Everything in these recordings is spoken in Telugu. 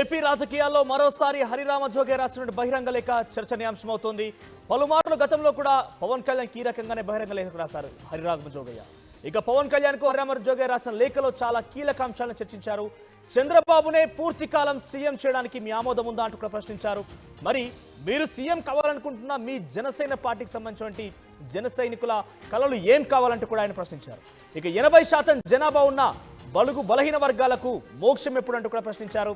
ఏపీ రాజకీయాల్లో మరోసారి హరిరామ జోగే రాసినటువంటి బహిరంగ లేఖ చర్చనీయాంశమవుతోంది. పలుమార్లు గతంలో కూడా పవన్ కళ్యాణ్ ఈ రకంగానే బహిరంగ లేఖ రాశారు హరిరామ జోగయ్య. ఇక పవన్ కళ్యాణ్కు హరిరామ జోగయ్య రాసిన లేఖలో చాలా కీలక అంశాలను చర్చించారు. చంద్రబాబునే పూర్తి కాలం సీఎం చేయడానికి మీ ఆమోదం ఉందా అంటూ కూడా ప్రశ్నించారు. మరి మీరు సీఎం కావాలనుకుంటున్న మీ జనసేన పార్టీకి సంబంధించినటువంటి జన సైనికుల కళలు ఏం కావాలంటూ కూడా ఆయన ప్రశ్నించారు. ఇక ఎనభై శాతం జనాభా ఉన్న బలుగు బలహీన వర్గాలకు మోక్షం ఎప్పుడంటూ కూడా ప్రశ్నించారు.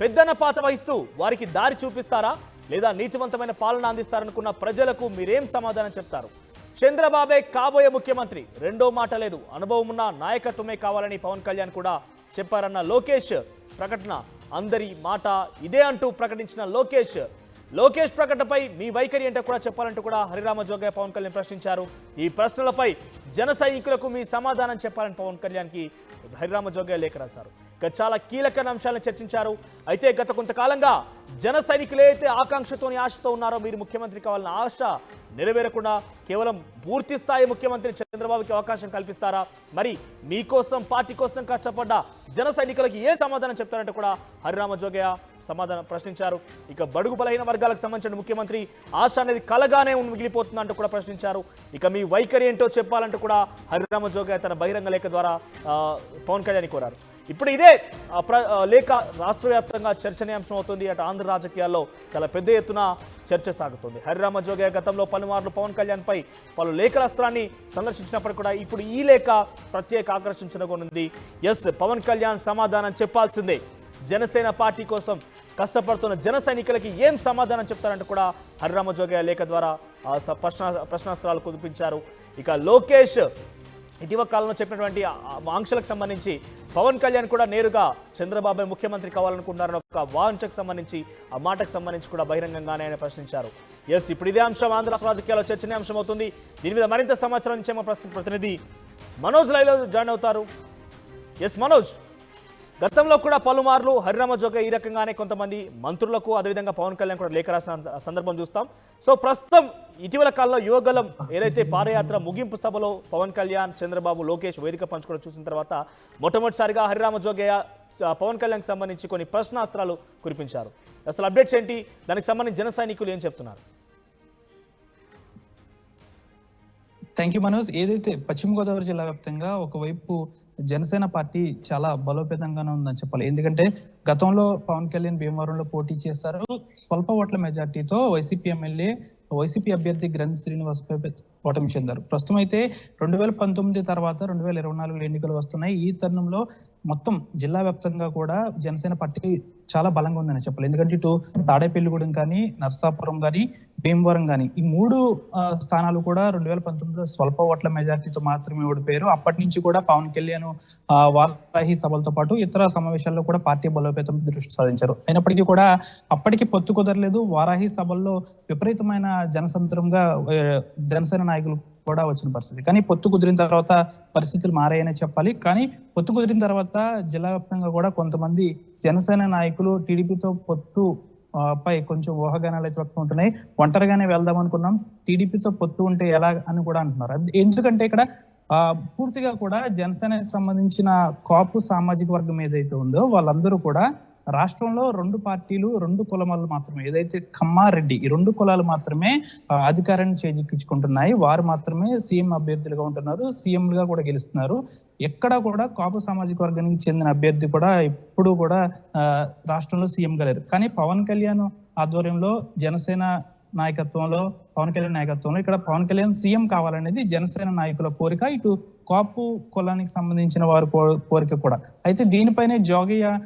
పెద్దన పాత వహిస్తూ వారికి దారి చూపిస్తారా? లేదా నీతివంతమైన పాలన అందిస్తారనుకున్న ప్రజలకు మీరేం సమాధానం చెప్తారు? చంద్రబాబే కాబోయే ముఖ్యమంత్రి. రెండో మాట లేదు. అనుభవం ఉన్న నాయకత్వమే కావాలని పవన్ కళ్యాణ్ కూడా చెప్పారన్న లోకేష్ ప్రకటన. అందరి మాట ఇదే అంటూ ప్రకటించిన లోకేష్. లోకేష్ ప్రకటనపై మీ వైఖరి ఏంటో కూడా చెప్పాలంటూ కూడా హరిరామ జోగయ్య పవన్ కళ్యాణ్ ప్రశ్నించారు. ఈ ప్రశ్నలపై జన సైనికులకు మీ సమాధానం చెప్పాలని పవన్ కళ్యాణ్కి హరిరామ జోగయ్య లేఖ రాశారు. చాలా కీలక అంశాలను చర్చించారు. అయితే గత కొంతకాలంగా జన సైనికులు అయితే ఆకాంక్షతోని ఆశతో ఉన్నారో మీరు ముఖ్యమంత్రి కావాలన్న ఆశ నెరవేరకుండా కేవలం పూర్తి స్థాయి ముఖ్యమంత్రి చంద్రబాబుకి అవకాశం కల్పిస్తారా? మరి మీకోసం పార్టీ కోసం కష్టపడ్డ జన సైనికులకి ఏ సమాధానం చెప్తారంటే కూడా హరిరామ జోగయ్య సమాధానం ప్రశ్నించారు. ఇక బడుగు బలహీన వర్గాలకు సంబంధించిన ముఖ్యమంత్రి ఆశ అనేది కలగానే ఉండి మిగిలిపోతుందంటూ కూడా ప్రశ్నించారు. ఇక మీ వైఖరి ఏంటో చెప్పాలంటూ కూడా హరిరామ జోగయ్య తన బహిరంగ లేఖ ద్వారా పవన్ కళ్యాణ్ కోరారు. ఇప్పుడు ఇదే ప్ర- లేఖ రాష్ట్ర వ్యాప్తంగా చర్చనీయాంశం అవుతుంది. అటు ఆంధ్ర రాజకీయాల్లో చాలా పెద్ద ఎత్తున చర్చ సాగుతుంది. హరిరామ జోగయ్య గతంలో పలుమార్లు పవన్ కళ్యాణ్ పై పలు లేఖల అస్త్రాన్ని సందర్శించినప్పటికీ కూడా ఇప్పుడు ఈ లేఖ ప్రత్యేక ఆకర్షించనుకోనుంది. ఎస్ పవన్ కళ్యాణ్ సమాధానం చెప్పాల్సిందే. జనసేన పార్టీ కోసం కష్టపడుతున్న జన సైనికులకి ఏం సమాధానం చెప్తారంటూ కూడా హరిరామ జోగయ్య లేఖ ద్వారా ప్రశ్న ప్రశ్నాస్త్రాలు కుదిపించారు. ఇక లోకేష్ ఇటీవల కాలంలో చెప్పినటువంటి ఆంక్షలకు సంబంధించి పవన్ కళ్యాణ్ కూడా నేరుగా చంద్రబాబు ముఖ్యమంత్రి కావాలనుకున్నారని ఒక వాంఛకు సంబంధించి ఆ మాటకు సంబంధించి కూడా బహిరంగంగానే ఆయన ప్రశ్నించారు. ఎస్ ఇప్పుడు ఇదే అంశం ఆంధ్ర రాజకీయాల్లో చర్చనీయాంశం అవుతుంది. దీని మీద మరింత సమాచారం ఇచ్చే మా ప్రస్తుత ప్రతినిధి మనోజ్ లైలో జాయిన్ అవుతారు. ఎస్ మనోజ్. గతంలో కూడా పలుమార్లు హరిరామ జోగ ఈ రకంగానే కొంతమంది మంత్రులకు అదేవిధంగా పవన్ కళ్యాణ్ కూడా లేఖ రాసిన సందర్భం చూస్తాం. సో ప్రస్తుతం ఇటీవల కాలంలో యువగలం ఏదైతే పాదయాత్ర ముగింపు సభలో పవన్ కళ్యాణ్ చంద్రబాబు లోకేష్ వేదిక పంచుకోవడం చూసిన తర్వాత మొట్టమొదటిసారిగా హరిరామ జోగయ్య పవన్ కళ్యాణ్కి సంబంధించి కొన్ని ప్రశ్నాస్త్రాలు కురిపించారు. అసలు అప్డేట్స్ ఏంటి? దానికి సంబంధించి జన సైనికులు ఏం చెప్తున్నారు? Thank you Manoj. ఏదైతే పశ్చిమ గోదావరి జిల్లా వ్యాప్తంగా ఒకవైపు జనసేన పార్టీ చాలా బలోపేతంగానే ఉందని చెప్పాలి. ఎందుకంటే గతంలో పవన్ కళ్యాణ్ భీమవరంలో పోటీ చేశారు. స్వల్ప ఓట్ల మెజార్టీతో వైసీపీ ఎమ్మెల్యే వైసీపీ అభ్యర్థి గ్రంథ్ శ్రీనివాస్ ఓటమి చెందారు. ప్రస్తుతం అయితే రెండు వేల పంతొమ్మిది తర్వాత రెండు వేల ఇరవై నాలుగు ఎన్నికలు వస్తున్నాయి. ఈ తరుణంలో మొత్తం జిల్లా వ్యాప్తంగా కూడా జనసేన పార్టీ చాలా బలంగా ఉందని చెప్పాలి. ఎందుకంటే ఇటు తాడేపల్లిగూడెం కానీ నర్సాపురం కానీ భీమవరం కానీ ఈ మూడు స్థానాలు కూడా రెండు వేల పంతొమ్మిదిలో స్వల్ప ఓట్ల మెజార్టీతో మాత్రమే ఓడిపోయారు. అప్పటి నుంచి కూడా పవన్ కళ్యాణ్ వారాహి సభలతో పాటు ఇతర సమావేశాల్లో కూడా పార్టీ బలోపేతం దృష్టి సాధించారు అయినప్పటికీ కూడా అప్పటికి పొత్తు కుదరలేదు. వారాహి సభల్లో విపరీతమైన జనసంతరంగా జనసేన నాయకులు కూడా వచ్చిన పరిస్థితి. కానీ పొత్తు కుదిరిన తర్వాత పరిస్థితులు మారాయనే చెప్పాలి. కానీ పొత్తు కుదిరిన తర్వాత జిల్లా వ్యాప్తంగా కూడా కొంతమంది జనసేన నాయకులు టీడీపీతో పొత్తు పై కొంచెం ఊహాగానాలు అయితే వ్యక్తం ఉంటున్నాయి. ఒంటరిగానే వెళ్దాం అనుకున్నాం. టీడీపీతో పొత్తు ఉంటే ఎలా అని కూడా అంటున్నారు. ఎందుకంటే ఇక్కడ ఆ, పూర్తిగా కూడా జనసేనకి సంబంధించిన కాపు సామాజిక వర్గం ఏదైతే ఉందో వాళ్ళందరూ కూడా రాష్ట్రంలో రెండు పార్టీలు రెండు కులమాలు మాత్రమే. ఏదైతే కమ్మారెడ్డి ఈ రెండు కులాలు మాత్రమే అధికారాన్ని చేజిక్కించుకుంటున్నాయి. వారు మాత్రమే సీఎం అభ్యర్థులుగా ఉంటున్నారు. సీఎంలుగా కూడా గెలుస్తున్నారు. ఎక్కడ కూడా కాపు సామాజిక వర్గానికి చెందిన అభ్యర్థి కూడా ఇప్పుడు కూడా రాష్ట్రంలో సీఎం లేరు. కానీ పవన్ కళ్యాణ్ ఆధ్వర్యంలో జనసేన నాయకత్వంలో పవన్ కళ్యాణ్ నాయకత్వంలో ఇక్కడ పవన్ కళ్యాణ్ సీఎం కావాలనేది జనసేన నాయకుల కోరిక ఇటు కాపు కులానికి సంబంధించిన వారి కో- కోరిక కూడా. అయితే దీనిపైనే జోగయ్య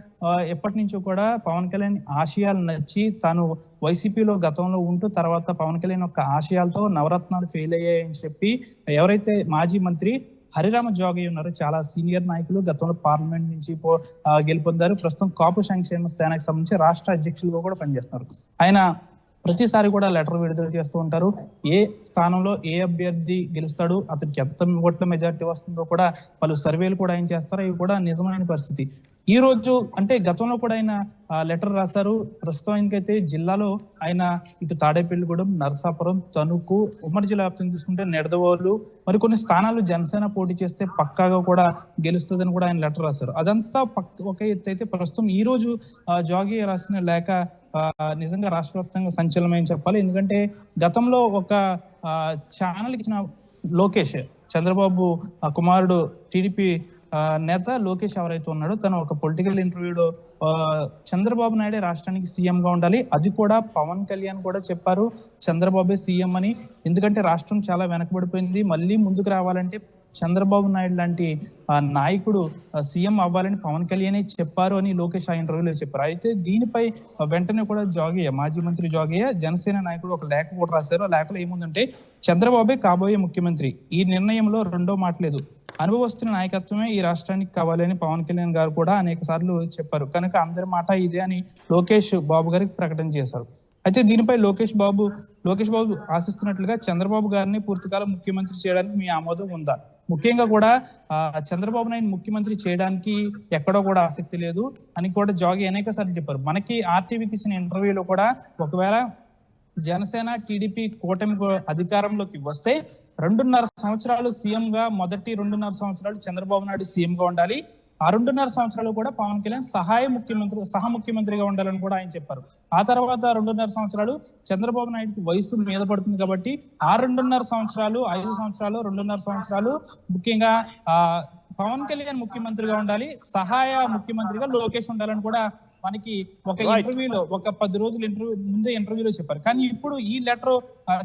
ఎప్పటి నుంచో కూడా పవన్ కళ్యాణ్ ఆశయాలు నచ్చి తాను వైసీపీలో గతంలో ఉంటూ తర్వాత పవన్ కళ్యాణ్ యొక్క ఆశయాలతో నవరత్నాలు ఫెయిల్ అయ్యాయని చెప్పి ఎవరైతే మాజీ మంత్రి హరిరామ జోగయ్య ఉన్నారు చాలా సీనియర్ నాయకులు గతంలో పార్లమెంట్ నుంచి పో- గెలుపొందారు. ప్రస్తుతం కాపు సంక్షేమ సేనకు సంబంధించి రాష్ట్ర అధ్యక్షులుగా కూడా పనిచేస్తున్నారు. ఆయన ప్రతిసారి కూడా లెటర్ విడుదల చేస్తూ ఉంటారు. ఏ స్థానంలో ఏ అభ్యర్థి గెలుస్తాడు అతనికి ఎంత ఓట్ల మెజారిటీ వస్తుందో కూడా పలు సర్వేలు కూడా ఆయన చేస్తారు. ఇవి కూడా నిజమైన పరిస్థితి. ఈ రోజు అంటే గతంలో కూడా ఆయన లెటర్ రాశారు. ప్రస్తుతానికైతే జిల్లాలో ఆయన ఇటు తాడేపల్లిగూడెం నరసాపురం తణుకు ఉమ్మడి జిల్లా వ్యాప్తం తీసుకుంటే మరి మరికొన్ని స్థానాలు జనసేన పోటీ చేస్తే పక్కాగా కూడా గెలుస్తుందని కూడా ఆయన లెటర్ రాశారు. అదంతా పక్క ఒక ఎత్తు అయితే ప్రస్తుతం ఈ రోజు జాగి రాసిన లేఖ నిజంగా రాష్ట్ర వ్యాప్తంగా సంచలనమని చెప్పాలి. ఎందుకంటే గతంలో ఒక ఛానల్ ఇచ్చిన లోకేష్ చంద్రబాబు కుమారుడు టీడీపీ నేత లోకేష్ ఎవరైతే ఉన్నాడో తను ఒక పొలిటికల్ ఇంటర్వ్యూలో చంద్రబాబు నాయుడే రాష్ట్రానికి సీఎంగా ఉండాలి. అది కూడా పవన్ కళ్యాణ్ కూడా చెప్పారు. చంద్రబాబే సీఎం అని. ఎందుకంటే రాష్ట్రం చాలా వెనకబడిపోయింది. మళ్ళీ ముందుకు రావాలంటే చంద్రబాబు నాయుడు లాంటి నాయకుడు సీఎం అవ్వాలని పవన్ కళ్యాణే చెప్పారు అని లోకేష్ ఆ ఇంటర్వ్యూలో చెప్పారు. అయితే దీనిపై వెంటనే కూడా జాగయ్య మాజీ మంత్రి జాగయ్య జనసేన నాయకుడు ఒక లేఖ కూడా రాశారు. ఆ లేఖలో ఏముందంటే చంద్రబాబే కాబోయే ముఖ్యమంత్రి. ఈ నిర్ణయంలో రెండో మాట లేదు. అనుభవస్తున్న నాయకత్వమే ఈ రాష్ట్రానికి కావాలని పవన్ కళ్యాణ్ గారు కూడా అనేక సార్లు చెప్పారు. కనుక అందరి మాట ఇదే అని లోకేష్ బాబు గారికి ప్రకటన చేశారు. అయితే దీనిపై లోకేష్ బాబు లోకేష్ బాబు ఆశిస్తున్నట్లుగా చంద్రబాబు గారిని పూర్తికాలం ముఖ్యమంత్రి చేయడానికి మీ ఆమోదం ఉందా? ముఖ్యంగా కూడా చంద్రబాబు నాయుడు ముఖ్యమంత్రి చేయడానికి ఎక్కడో కూడా ఆసక్తి లేదు. అని కూడా జాగి అనేక సార్లు చెప్పారు. మనకి ఆర్టీవీకి ఇచ్చిన ఇంటర్వ్యూలో కూడా ఒకవేళ జనసేన టీడీపీ కూటమి అధికారంలోకి వస్తే రెండున్నర సంవత్సరాలు సీఎంగా మొదటి రెండున్నర సంవత్సరాలు చంద్రబాబు నాయుడు సీఎంగా ఉండాలి. ఆ రెండున్నర సంవత్సరాలు కూడా పవన్ కళ్యాణ్ సహాయ ముఖ్యమంత్రి సహ ముఖ్యమంత్రిగా ఉండాలని కూడా ఆయన చెప్పారు. ఆ తర్వాత రెండున్నర సంవత్సరాలు చంద్రబాబు నాయుడుకి వయసు మీద పడుతుంది కాబట్టి ఆ రెండున్నర సంవత్సరాలు ఐదు సంవత్సరాలు రెండున్నర సంవత్సరాలు ముఖ్యంగా ఆ పవన్ కళ్యాణ్ ముఖ్యమంత్రిగా ఉండాలి సహాయ ముఖ్యమంత్రిగా లోకేష్ ఉండాలని కూడా మనకి ఒక. ఇంటర్వ్యూలో ఒక పది రోజులు ఇంటర్వ్యూ ముందే ఇంటర్వ్యూలో చెప్పారు. కానీ ఇప్పుడు ఈ లెటర్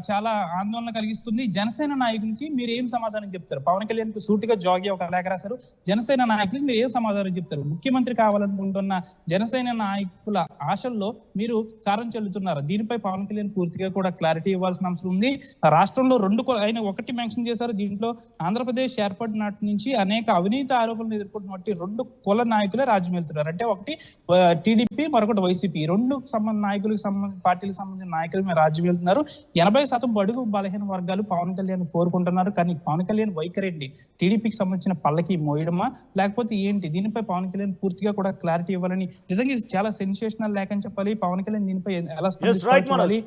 చాలా ఆందోళన కలిగిస్తుంది. జనసేన నాయకులకి మీరు ఏం సమాధానం చెప్తారు? పవన్ కళ్యాణ్కు సూటిగా జాగి ఒక లేఖ రాశారు. జనసేన నాయకులకి మీరు ఏం సమాధానం చెప్తారు? ముఖ్యమంత్రి కావాలనుకుంటున్న జనసేన నాయకుల ఆశల్లో మీరు కారం చెల్లుతున్నారు. దీనిపై పవన్ కళ్యాణ్ పూర్తిగా కూడా క్లారిటీ ఇవ్వాల్సిన అవసరం ఉంది. రాష్ట్రంలో రెండు ఆయన ఒకటి మెన్షన్ చేశారు. దీంట్లో ఆంధ్రప్రదేశ్ ఏర్పడిన నాటి నుంచి అనేక అవినీతి ఆరోపణలు ఎదుర్కొంటున్నటువంటి రెండు కుల నాయకులే రాజ్యం వెళ్తున్నారు అంటే ఒకటి టీడీపీ మరొకటి వైసీపీ. రెండు సంబంధ నాయకులకు సంబంధ పార్టీలకు సంబంధించిన నాయకులు మీద రాజ్యం వెళ్తున్నారు. ఎనభై శాతం బడుగు బలహీన వర్గాలు పవన్ కళ్యాణ్ కోరుకుంటున్నారు. కానీ పవన్ కళ్యాణ్ వైఖరి ఏంటి టీడీపీకి సంబంధించిన పల్లకి మోయడమా? లేకపోతే ఏంటి? దీనిపై పవన్ కళ్యాణ్ పూర్తిగా కూడా క్లారిటీ ఇవ్వాలని. నిజంగా ఇది చాలా సెన్సేషనల్ లేఖ అని చెప్పాలి. పవన్ కళ్యాణ్ దీనిపై ఎలా. చూడాలి.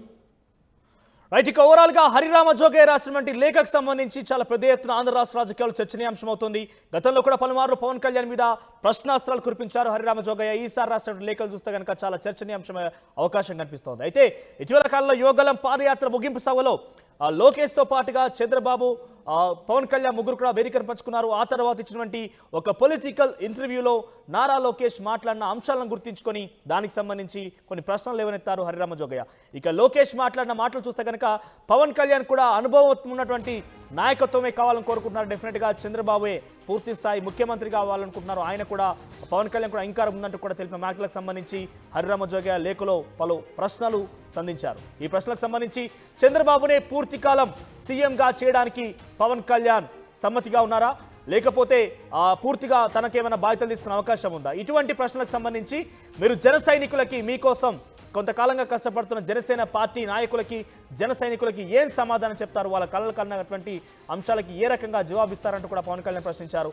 రైట్ ఇక ఓవరాల్గా హరిరామ జోగయ్య రాసినటువంటి లేఖకు సంబంధించి చాలా పెద్ద ఎత్తున ఆంధ్ర రాష్ట్ర రాజకీయాలు చర్చనీయాంశం అవుతుంది గతంలో కూడా పలుమార్లు పవన్ కళ్యాణ్ మీద ప్రశ్నాస్త్రాలు కురిపించారు హరిరామ జోగయ్య. ఈసారి రాసినటువంటి లేఖలు చూస్తే కనుక చాలా చర్చనీయాంశం అవకాశం కనిపిస్తోంది. అయితే ఇటీవల కాలంలో యోగలం పాదయాత్ర ముగింపు సభలో లోకేష్తో పాటుగా చంద్రబాబు పవన్ కళ్యాణ్ ముగ్గురు కూడా వేదికను పంచుకున్నారు. ఆ తర్వాత ఇచ్చినటువంటి ఒక పొలిటికల్ ఇంటర్వ్యూలో నారా లోకేష్ మాట్లాడిన అంశాలను గుర్తించుకొని దానికి సంబంధించి కొన్ని ప్రశ్నలు లేవనెత్తారు హరిరామ జోగయ్య. ఇక లోకేష్ మాట్లాడిన మాటలు చూస్తే కనుక పవన్ కళ్యాణ్ కూడా అనుభవం ఉన్నటువంటి నాయకత్వమే కావాలని కోరుకుంటున్నారు. డెఫినెట్గా చంద్రబాబుయే పూర్తి స్థాయి ముఖ్యమంత్రి కావాలనుకుంటున్నారు. ఆయన కూడా పవన్ కళ్యాణ్ కూడా ఇంకారం ఉందంటూ కూడా తెలిపిన వ్యాఖ్యలకు సంబంధించి హరిరామ జోగయ్య లేఖలో పలు ప్రశ్నలు సంధించారు. ఈ ప్రశ్నలకు సంబంధించి చంద్రబాబునే పూర్తి కాలం సీఎంగా చేయడానికి పవన్ కళ్యాణ్ సమ్మతిగా ఉన్నారా? లేకపోతే పూర్తిగా తనకేమైనా బాధ్యతలు తీసుకునే అవకాశం ఉందా? ఇటువంటి ప్రశ్నలకు సంబంధించి మీరు జన సైనికులకి మీకోసం కొంతకాలంగా కష్టపడుతున్న జనసేన పార్టీ నాయకులకి జన సైనికులకి ఏం సమాధానం చెప్తారు? వాళ్ళ కళ్ళకు కన్నటువంటి అంశాలకి ఏ రకంగా జవాబిస్తారంటూ కూడా పవన్ కళ్యాణ్ ప్రశ్నించారు.